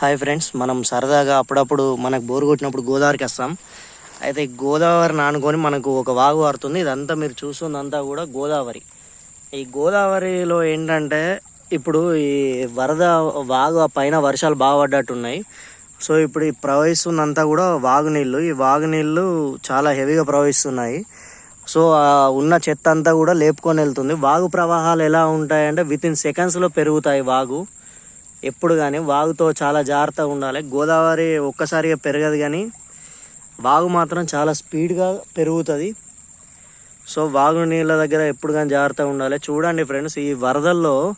Hi friends మనం సరదాగా అప్పుడప్పుడు మనకు బోరు కొట్టినప్పుడు గోదావరికి వస్తాం. అయితే గోదావరిని ఆనుకొని మనకు ఒక వాగు వారుతుంది ఇదంతా మీరు చూస్తుందంతా కూడా గోదావరి. ఈ గోదావరిలో ఏంటంటే ఇప్పుడు ఈ వరద వాగు పైన వర్షాలు బాగా పడ్డట్టున్నాయి. సో ఇప్పుడు ఈ ప్రవహిస్తున్నంతా కూడా వాగు నీళ్ళు. ఈ వాగు నీళ్ళు చాలా హెవీగా ప్రవహిస్తున్నాయి. సో ఉన్న చెత్త అంతా కూడా లేపుకొని వెళ్తుంది. వాగు ప్రవాహాలు ఎలా ఉంటాయంటే విత్ ఇన్ సెకండ్స్లో పెరుగుతాయి వాగు. ఎప్పుడు కానీ వాగుతో చాలా జాగ్రత్తగా ఉండాలి. గోదావరి ఒక్కసారిగా పెరగదు కానీ వాగు మాత్రం చాలా స్పీడ్గా పెరుగుతుంది. సో వాగు నీళ్ళ దగ్గర ఎప్పుడు కానీ జాగ్రత్తగా ఉండాలి. చూడండి ఫ్రెండ్స్ ఈ వరదల్లో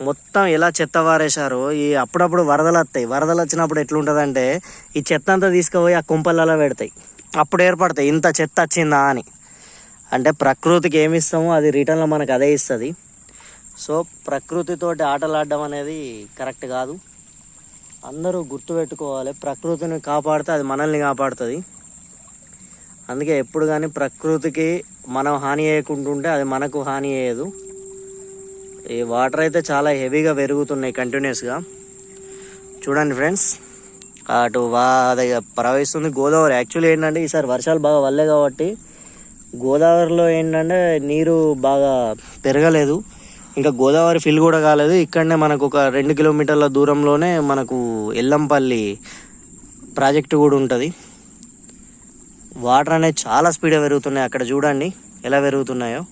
మొత్తం ఎలా చెత్త వారేశారో ఈ అప్పుడప్పుడు వరదలు వస్తాయి. వరదలు వచ్చినప్పుడు ఎట్లుంటుందంటే ఈ చెత్త అంతా తీసుకుపోయి ఆ కుంపలలో పెడతాయి. అప్పుడు ఏర్పడతాయి ఇంత చెత్త వచ్చిందా అని. అంటే ప్రకృతికి ఏమి ఇస్తామో అది రిటర్న్లో మనకు అదే ఇస్తుంది. సో ప్రకృతితోటి ఆటలాడడం అనేది కరెక్ట్ కాదు. అందరూ గుర్తుపెట్టుకోవాలి ప్రకృతిని కాపాడితే అది మనల్ని కాపాడుతుంది. అందుకే ఎప్పుడు కానీ ప్రకృతికి మనం హాని చేయకుంటుంటే అది మనకు హాని చేయదు. ఈ వాటర్ అయితే చాలా హెవీగా పెరుగుతున్నాయి కంటిన్యూస్గా. చూడండి ఫ్రెండ్స్ అటు అది ప్రవహిస్తుంది గోదావరి. యాక్చువల్లీ ఏంటంటే ఈసారి వర్షాలు బాగా వల్లే కాబట్టి గోదావరిలో ఏంటంటే నీరు బాగా పెరగలేదు. ఇంకా గోదావరి ఫిల్ కూడా కాలేదు. ఇక్కడనే మనకు ఒక రెండు కిలోమీటర్ల దూరంలోనే మనకు ఎల్లంపల్లి ప్రాజెక్టు కూడా ఉంటుంది. వాటర్ అనేది చాలా స్పీడ్గా పెరుగుతున్నాయి. అక్కడ చూడండి ఎలా పెరుగుతున్నాయో.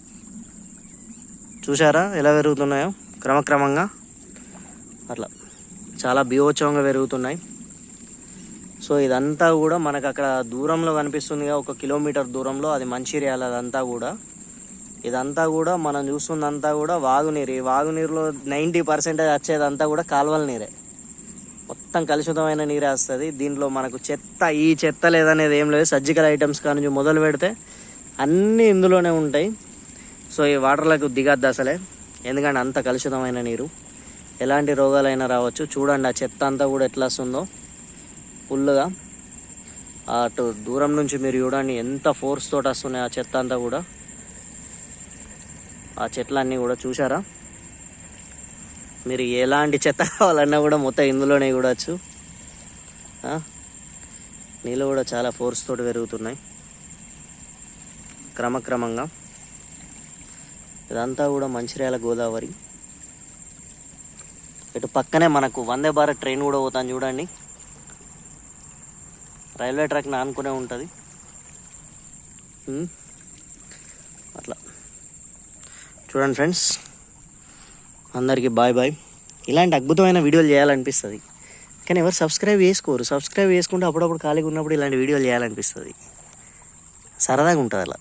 చూసారా ఎలా పెరుగుతున్నాయో? క్రమక్రమంగా. అట్లా. చాలా బీభోత్సవంగా పెరుగుతున్నాయి. సో ఇదంతా కూడా మనకు అక్కడ దూరంలో కనిపిస్తుందిగా ఒక కిలోమీటర్ దూరంలో. అది మంచిర్యాల అదంతా కూడా. ఇదంతా కూడా మనం చూస్తుందంతా కూడా వాగునీరు ఈ వాగునీరులో నైంటీ పర్సెంటేజ్ వచ్చేదంతా కూడా కాలువల నీరే. మొత్తం కలుషితమైన నీరే వస్తుంది. దీంట్లో మనకు చెత్త ఈ చెత్త లేదనేది ఏం లేదు. సర్జికల్ ఐటమ్స్ కానీ మొదలు పెడితే అన్నీ ఇందులోనే ఉంటాయి. సో ఈ వాటర్లకు దిగద్దు అసలే. ఎందుకంటే అంత కలుషితమైన నీరు. ఎలాంటి రోగాలైనా రావచ్చు. చూడండి ఆ చెత్త అంతా కూడా ఎట్లా వస్తుందో. ఫుల్గా అటు దూరం నుంచి మీరు చూడండి ఎంత ఫోర్స్ తోటి వస్తున్నాయి ఆ చెత్త అంతా కూడా. ఆ చెట్లన్నీ కూడా చూసారా మీరు ఎలాంటి చెత్త కావాలన్నా కూడా మొత్తం ఇందులోనే చూడవచ్చు నీళ్ళు కూడా చాలా ఫోర్స్ తోటి పెరుగుతున్నాయి. క్రమక్రమంగా. ఇదంతా కూడా మంచిర్యాల గోదావరి. ఇటు పక్కనే మనకు వందే భారత్ ట్రైన్ కూడా పోతాను చూడండి. రైల్వే ట్రాక్ ఆనుకునే ఉంటుంది. అట్లా. చూడండి ఫ్రెండ్స్. అందరికీ బాయ్ బాయ్. ఇలాంటి అద్భుతమైన వీడియోలు చేయాలనిపిస్తుంది. కానీ ఎవరు సబ్స్క్రైబ్ చేసుకోరు. సబ్స్క్రైబ్ చేసుకుంటే అప్పుడప్పుడు ఖాళీగా ఉన్నప్పుడు ఇలాంటి వీడియోలు చేయాలనిపిస్తుంది. సరదాగా ఉంటుంది అలా